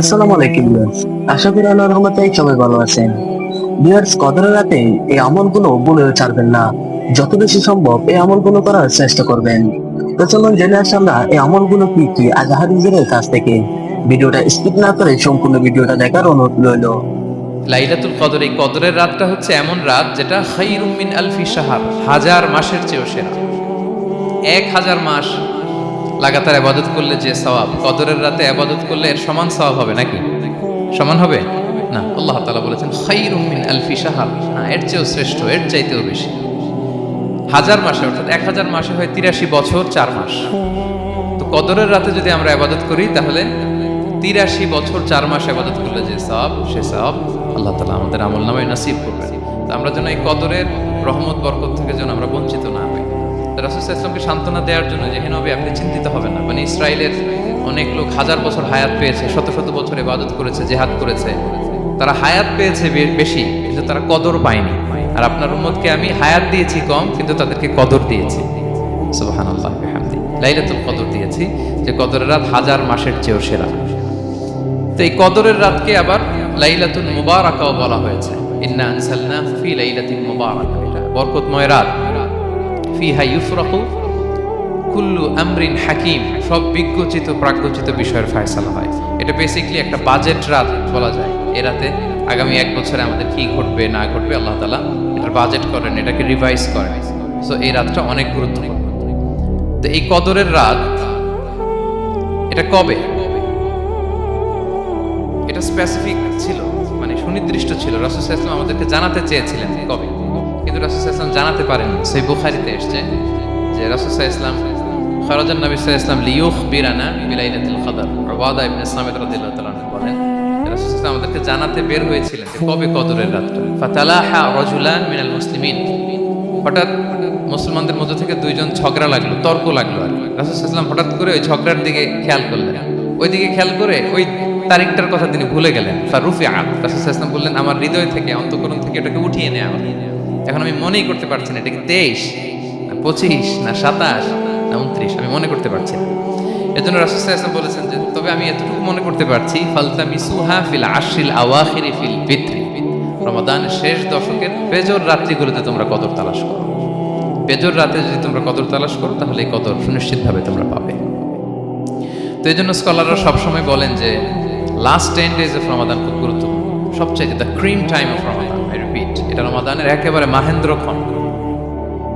আসসালামু আলাইকুম ভিউয়ার্স। আশা করি আল্লাহর রহমতে সবাই ভালো আছেন। ভিউয়ার্স কদরের রাতে এই আমলগুলো বলেও ছাড়বেন না। যত বেশি সম্ভব এই আমলগুলো করার চেষ্টা করবেন। তো চলুন জেনে আসি আমরা এই আমলগুলো কি কি আজ হাদিসের কাছ থেকে। ভিডিওটা স্কিপ না করে সম্পূর্ণ ভিডিওটা দেখার অনুরোধ রইল। লাইলাতুল কদর এই কদরের রাতটা হচ্ছে এমন রাত যেটা খাইরুম মিন আলফি শাহার, হাজার মাসের চেয়েও সেরা। এক হাজার মাস লাগাতার আবাদত করলে যে সওয়াব? কদরের রাতে আবাদত করলে এর সমান সওয়াব হবে নাকি? সমান হবে? না, আল্লাহ তাআলা বলেছেন, খাইরুম মিন আলফি শাহার। না, এর চেয়েও শ্রেষ্ঠ, এর চাইতেও বেশি। হাজার মাসে, অর্থাৎ এক হাজার মাসে হয় তিরাশি বছর চার মাস। তো কদরের রাতে যদি আমরা আবাদত করি, তাহলে তিরাশি বছর চার মাস আবাদত করলে যে সব সে সব আল্লাহ তালা আমাদের আমল নামায় নাসিব করবেন। তো আমরা যেন এই কদরের রহমত, বরকত থেকে যেন আমরা বঞ্চিত না হই ইসলামকে সান্ত্বনা দেওয়ার জন্য যে হেনবে আপনি চিন্তিত হবেন না। মানে ইসরায়েলের অনেক লোক হাজার বছর হায়াত পেয়েছে, শত শত বছর ইবাদত করেছে, জেহাদ করেছে। তারা হায়াত পেয়েছে বেশি, কিন্তু তারা কদর পায়নি। আর আপনার উম্মতকে আমি হায়াত দিয়েছি কম, কিন্তু তাদেরকে কদর দিয়েছি। লাইলাতুল কদর দিয়েছি, যে কদরের রাত হাজার মাসের চেয়েও সেরা। তো এই কদরের রাতকে আবার লাইলাতুল মুবারাকাও বলা হয়েছে। ইন্না আনসালনা ফি লাইলাতিন মুবারাকা। এটা বরকতময় রাত। ফিহা ইউফরাকু কুল্লু আমরিন হাকিম, সব বিষয়ের ফয়সালা হয়। এটা বেসিকলি একটা বাজেট রাত বলা যায়। এ রাতে আগামী এক বছরে আমাদের কি ঘটবে, না ঘটবে, আল্লাহ তালা এটার বাজেট করেন, এটাকে রিভাইজ করেন। সো এই রাতটা অনেক গুরুত্বপূর্ণ। তো এই কদরের রাত, এটা কবে? এটা স্পেসিফিক ছিল মানে সুনির্দিষ্ট ছিল। রাসুল আমাদেরকে জানাতে চেয়েছিলেন কবে? ইসলাম জানাতে পারেননি। সেই বুখারিতে এসছে যে রাসুল ইসলাম খরাজান নবী আলাইহি ওয়াসাল্লাম বিরানা বিলাইলাতুল কদর উবাদা ইবনে সামিত রাদিয়াল্লাহু বলেন আমাদেরকে জানাতে বের হয়েছিলেন কবে কদরের ফাতালাহা রাজুলান মিনাল মুসলিমিন। হঠাৎ মুসলমানদের মধ্যে থেকে দুইজন ঝগড়া লাগল, তর্ক লাগল আর রাসূল হঠাৎ করে ওই ঝগড়ার দিকে খেয়াল করলেন। ওই দিকে খেয়াল করে ওই তারিখটার কথা তিনি ভুলে গেলেন। ফারুফি আত রাসূল বললেন, আমার হৃদয় থেকে, অন্তঃকরণ থেকে এটাকে উঠিয়ে নেওয়া। এখন আমি মনেই করতে পারছি না, এটা কি তেইশ, না পঁচিশ, না সাতাশ, না উনত্রিশ, আমি মনে করতে পারছি না। এজন্য সাল্লাল্লাহু বলেছেন যে, তবে আমি এতটুকু মনে করতে পারছি, ফালতামিসুহা ফিল আশরিল আওয়াখিরি ফিল বিত্রি রমাদানের শেষ দশকের বেজর রাত্রিগুলোতে তোমরা কদর তালাশ করো। বেজর রাতে যদি তোমরা কদর তালাশ করো, তাহলে এই কদর সুনিশ্চিতভাবে তোমরা পাবে। তো এই জন্য স্কলাররা সবসময় বলেন যে last ten days of Ramadan খুব গুরুত্বপূর্ণ। সবচেয়ে the cream time of Ramadan এটা রমাদানের একেবারে মাহেন্দ্রক্ষণ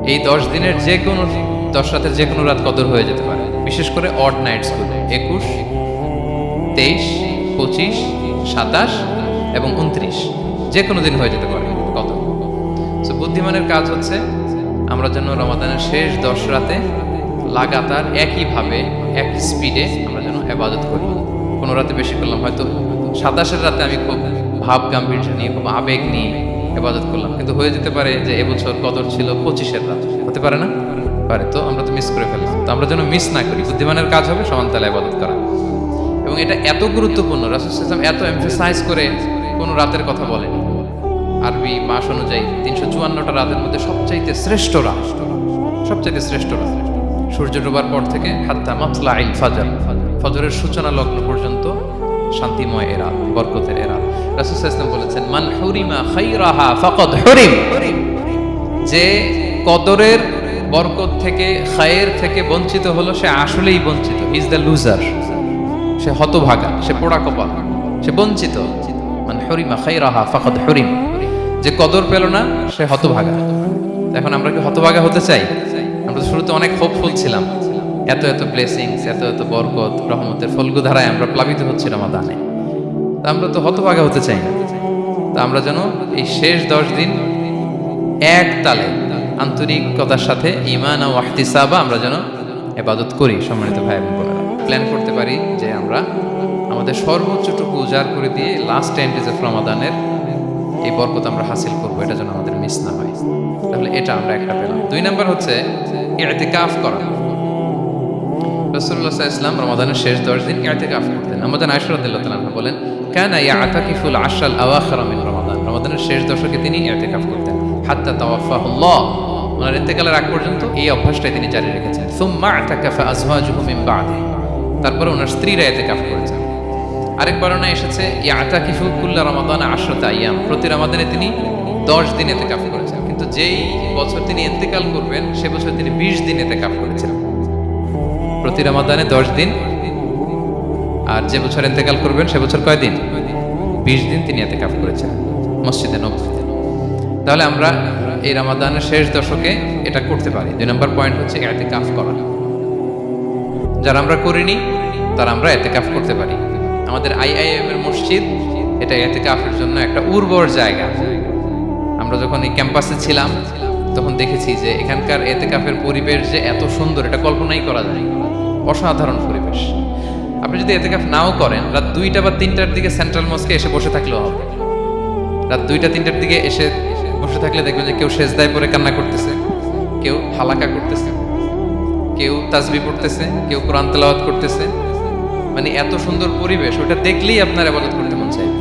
এই দশ দিনের যে কোনো, দশ রাতের যে কোনো রাত কদর হয়ে যেতে পারে। বিশেষ করে অড নাইটসগুলো একুশ, তেইশ, পঁচিশ, সাতাশ এবং উনত্রিশ। যে কোনো দিন হয়ে যেতে পারে কদর। সো বুদ্ধিমানের কাজ হচ্ছে আমরা যেন রমাদানের শেষ দশ রাতে লাগাতার একইভাবে এক স্পিডে আমরা যেন এবাদত করি। কোনো রাতে বেশি করলাম হয়তো সাতাশের রাতে আমি খুব ভাব গাম্ভীর্য নিয়ে, খুব আবেগ নিয়ে এবাদত করলাম। কিন্তু হয়ে যেতে পারে যে এবছর কদর ছিল পঁচিশের রাত। হতে পারে না? পারে। তো আমরা তো মিস করে ফেললাম। তো আমরা যেন মিস না করি। বুদ্ধিমানের কাজ হবে সমানতালে আবাদত করা। এবং এটা এত গুরুত্বপূর্ণ। রাসুল ইসলাম এত এমফেসাইজ করে কোনো রাতের কথা বলেনি। আরবি মাস অনুযায়ী তিনশো চুয়ান্নটা রাতের মধ্যে সবচাইতে শ্রেষ্ঠ রাত। সবচাইতে শ্রেষ্ঠ রাত। সূর্য ডোবার পর থেকে হাত্তা মাতলা আইল ফাজর। ফজরের সূচনা লগ্ন পর্যন্ত শান্তিময় এ রাত, বরকতের এ রাত। রাসুল বলেছেন, মান হুরিমা খাইরাহা ফাকাদ হুরিম। যে কদরের বরকত থেকে, খায়ের থেকে বঞ্চিত হলো, সে আসলেই বঞ্চিত। ইজ দ্য লুজার সে হতভাগা, সে পোড়া কপাল, সে বঞ্চিত। মানে হরিমা খাইরাহা ফাকাদ হরিম। যে কদর পেল না, সে হতভাগা। এখন আমরা কি হতভাগা হতে চাই? আমরা শুরুতে অনেক হোপফুল ছিলাম। এত এত ব্লেসিংস এত এত বরকত, রহমতের ফলগু ধারায় আমরা প্লাবিত হচ্ছিলাম রমাদানে। তা আমরা তো হতভাগা হতে চাই না। তা আমরা যেন এই শেষ দশ দিন এক তালে আন্তরিকতার সাথে ইমান ও আহতিসাবা আমরা যেন এবাদত করি, সম্মানিত ভাই এবং বোনেরা। প্ল্যান করতে পারি যে আমরা আমাদের সর্বোচ্চটুকু উজাড় করে দিয়ে লাস্ট টেন ডেজ অফ রমাদানের এই বরকত আমরা হাসিল করব, এটা যেন আমাদের মিস না হয়। তাহলে এটা আমরা একটা পেলাম। দুই নাম্বার হচ্ছে ইতিকাফ করা। রসুল্লাহ ইসলাম রমাদানের শেষ দশ দিন ইতিকাফ করতেন। আমাদের আয়সরদুল্লাহ তালাহ বলেন, কেন ইয়াতাকিফুল আশাল আওয়াখরা মিন রমাদান। রমাদানের শেষ দশকে তিনি ইতিকাফ করতেন। হাত্তা তাওয়াফাহুল্লাহ। ওনার ইন্তেকালের আগ পর্যন্ত এই অভ্যাসটাই তিনি জারি রেখেছেন। সুম্মা আতাকাফা আজওয়াজুহু মিন বাদি। তারপরে ওনার স্ত্রীরা ইতিকাফ করেছেন। আরেক বর্ণনা এসেছে, ইয়াতাকিফু কুল্লা রমাদান আশরত আইয়াম প্রতি রমাদানে তিনি দশ দিন এতে কাফ করেছেন। কিন্তু যেই বছর তিনি ইন্তেকাল করবেন, সে বছর তিনি বিশ দিন এতে কাফ করেছিলেন প্রতি রমাদানে দশ দিন। আর যে বছর ইন্তেকাল করবেন, সে বছর কয় দিন? বিশ দিন তিনি এতে কাফ করেছেন, মসজিদে নবীতে তাহলে আমরা এই রামাদানের শেষ দশকে এটা করতে পারি। দুই নম্বর পয়েন্ট হচ্ছে এতে কাফ করা। যারা আমরা করিনি, তারা আমরা এতে কাফ করতে পারি। আমাদের আইআইএম এর মসজিদ, এটা এতে কাফের জন্য একটা উর্বর জায়গা। আমরা যখন এই ক্যাম্পাসে ছিলাম, তখন দেখেছি যে এখানকার এতে কাফের পরিবেশ যে এত সুন্দর, এটা কল্পনাই করা যায়। অসাধারণ পরিবেশ। আপনি যদি এতে কাফ নাও করেন, রাত দুইটা বা তিনটার দিকে সেন্ট্রাল মস্কে এসে বসে থাকলেও হবে। রাত দুইটা, তিনটার দিকে এসে বসে থাকলে দেখবেন যে কেউ সেজদায় পরে কান্না করতেছে, কেউ হালাকা করতেছে, কেউ তাজবি পড়তেছে, কেউ কোরআন তেলাওয়াত করতেছে। মানে এত সুন্দর পরিবেশ, ওটা দেখলেই আপনার আবাদত করতে মন চাইবে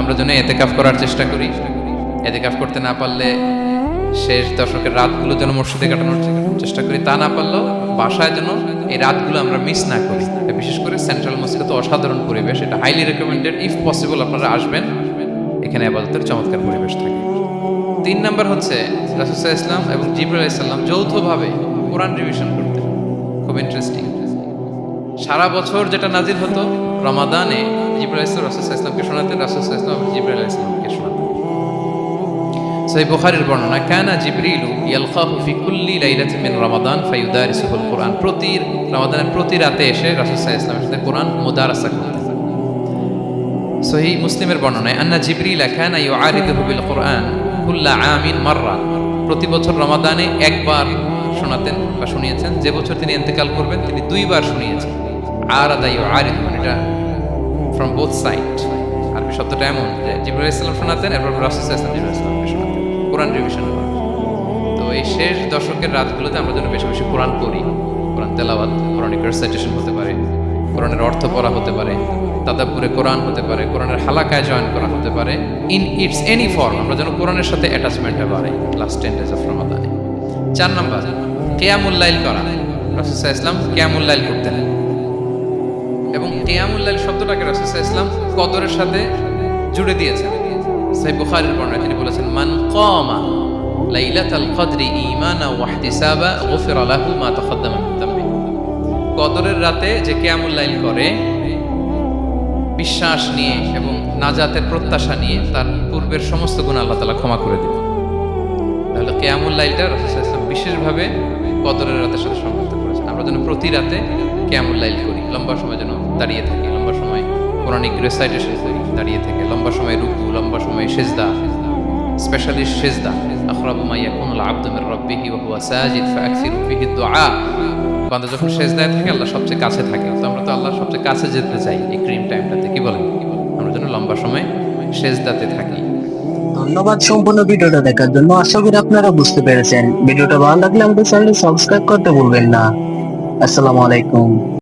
আমরা জন্য এতেকাফ করার চেষ্টা করি। এতেকাফ করতে না পারলে শেষ দশকের রাতগুলো যেন মসজিদে কাটানোর চেষ্টা করি। তা না পারলেও বাসায় যেন এই রাতগুলো আমরা মিস না করি। বিশেষ করে সেন্ট্রাল মসজিদে তো অসাধারণ পরিবেশ, এটা হাইলি রেকমেন্ডেড ইফ পসিবল আপনারা আসবেন। এখানে আবাদতের চমৎকার পরিবেশ থাকে। তিন নাম্বার হচ্ছে রাসুসাহ ইসলাম এবং জিবরুল ইসলাম যৌথভাবে কোরআন রিভিশন করতেন খুব ইন্টারেস্টিং সারা বছর যেটা নাজির হতো, রমাদানে জিবরুল ইসলাম রাসুসাহ ইসলামকে শোনাতেন রাসুসাহ ইসলাম এবং জিবরুল ইসলামকে শোনাতেন। সেই বুখারীর বর্ণনা, কানা জিবরিলু ইয়ালকাহু ফি কুল্লি লাইলাতিন মিন রমাদান ফায়ুদারিসুহুল কোরআন। প্রতি রমাদানের প্রতি রাতে এসে রাসূল সাল্লাল্লাহু আলাইহি সাথে কোরআন মুদারাসা করতেন। সহি মুসলিমের বর্ণনায়, আন্না জিবরিল কানা ইউআরিদুহু বিল কোরআন কুল্লা আমিন মাররা। প্রতি বছর রমাদানে একবার শোনাতেন বা শুনিয়েছেন। যে বছর তিনি ইন্তেকাল করবেন, তিনি দুইবার শুনিয়েছেন। আর আদাই আরিদ মানে এটা ফ্রম বোথ সাইড আরবি শব্দটা এমন যে জিবরুল ইসলাম শোনাতেন, এরপর রাসূল ইসলাম জিবরুল ইসলামকে শোনাতেন কোরআন রিভিশন তো এই শেষ দশকের রাতগুলোতে আমরা যেন বেশি বেশি কোরআন পড়ি। কোরআন তেলাওয়াত কোরআনিক রেসাইটেশন হতে পারে, কোরআনের অর্থ পড়া হতে পারে তাদাপুরে কোরআন হতে পারে, কোরআনের হালাকায় জয়েন করা হতে পারে। ইন ইটস এনি ফর্ম আমরা যেন কোরআনের সাথে অ্যাটাচমেন্টটা বাড়ে লাস্ট টেন ডেজ অফ রমাদানে চার নম্বর কেয়ামুল্লাইল করা। রাসুসাহ ইসলাম কেয়ামুল্লাইল করতেন। এবং কেয়ামুল্লাইল শব্দটাকে রাসুসাহ ইসলাম কদরের সাথে জুড়ে দিয়েছেন। সাই বুখারীর বর্ণনা তিনি বলেছেন, মান কমা লাইলাতাল কদরি মা কদরের রাতে যে কিয়ামুল লাইল করে, বিশ্বাস নিয়ে এবং নাজাতের প্রত্যাশা নিয়ে তার পূর্বের সমস্ত গুণ আল্লাহ তাআলা ক্ষমা করে দিবেন। তাহলে লাইলটা বিশেষভাবে কদরের রাতের সাথে সংযুক্ত করেছেন। আমরা যেন প্রতি রাতে কেয়ামুল লাইল করি। লম্বা সময় যেন দাঁড়িয়ে থাকি, লম্বা সময়। কোরআনিক রেসাইটেশন দাঁড়িয়ে থেকে, লম্বা সময় রুকু, লম্বা সময় সেজদা। স্পেশালি সেজদা। আখরাবু মা ইয়াকুনুল আবদু মির রাব্বিহি হুয়া সাজিদ বান্দা যখন সেজদায় থাকে, আল্লাহ সবচেয়ে কাছে থাকে। তো আমরা তো সবচেয়ে কাছে যেতে চাই এই ক্রিম টাইমটাতে, কি বলেন? আমরা যেন লম্বা সময় সেজদাতে থাকি। ধন্যবাদ সম্পূর্ণ ভিডিওটা দেখার জন্য। আশা করি আপনারা বুঝতে পেরেছেন। ভিডিওটা ভালো লাগলে আমাদের চ্যানেল সাবস্ক্রাইব করতে ভুলবেন না। আসসালামু আলাইকুম।